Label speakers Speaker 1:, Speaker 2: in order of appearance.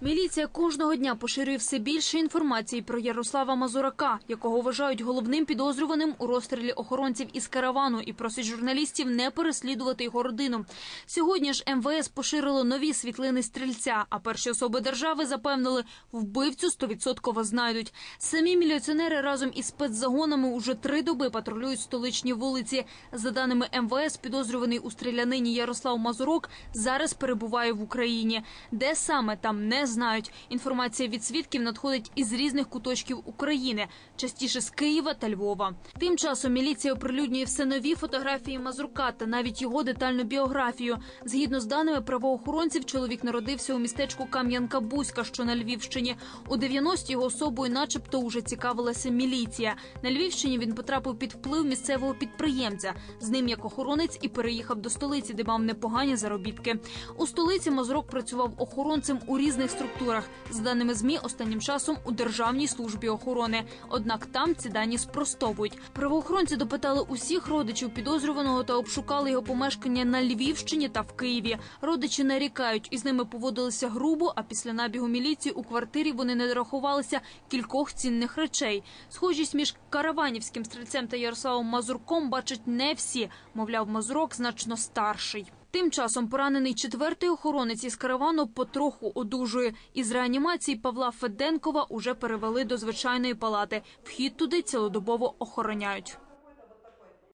Speaker 1: Міліція кожного дня поширює все більше інформації про Ярослава Мазурака, якого вважають головним підозрюваним у розстрілі охоронців із каравану, і просить журналістів не переслідувати його родину. Сьогодні ж МВС поширило нові світлини стрільця. А перші особи держави запевнили, вбивцю стовідсотково знайдуть. Самі міліціонери разом із спецзагонами уже три доби патрулюють столичні вулиці. За даними МВС, підозрюваний у стрілянині Ярослав Мазурок зараз перебуває в Україні. Де саме там не знають. Інформація від свідків надходить із різних куточків України, частіше з Києва та Львова. Тим часом міліція оприлюднює все нові фотографії Мазурка та навіть його детальну біографію. Згідно з даними правоохоронців, чоловік народився у містечку Кам'янка-Бузька, що на Львівщині. У 90-ті його особою, начебто, уже цікавилася міліція. На Львівщині він потрапив під вплив місцевого підприємця. З ним як охоронець і переїхав до столиці, де мав непогані заробітки. У столиці Мазурок працював охоронцем у різних структурах. За даними змі, останнім часом у державній службі охорони. Однак там ці дані спростовують. Правоохоронці допитали усіх родичів підозрюваного та обшукали його помешкання на Львівщині та в Києві. Родичі нарікають, із ними поводилися грубо. А після набігу міліції у квартирі вони не дорахувалися кількох цінних речей. Схожість між караванівським стрільцем та Ярославом Мазурком бачать не всі. Мовляв, Мазурок значно старший. Тим часом поранений четвертий охоронець із каравану потроху одужує. Із реанімації Павла Феденкова уже перевели до звичайної палати. Вхід туди цілодобово охороняють.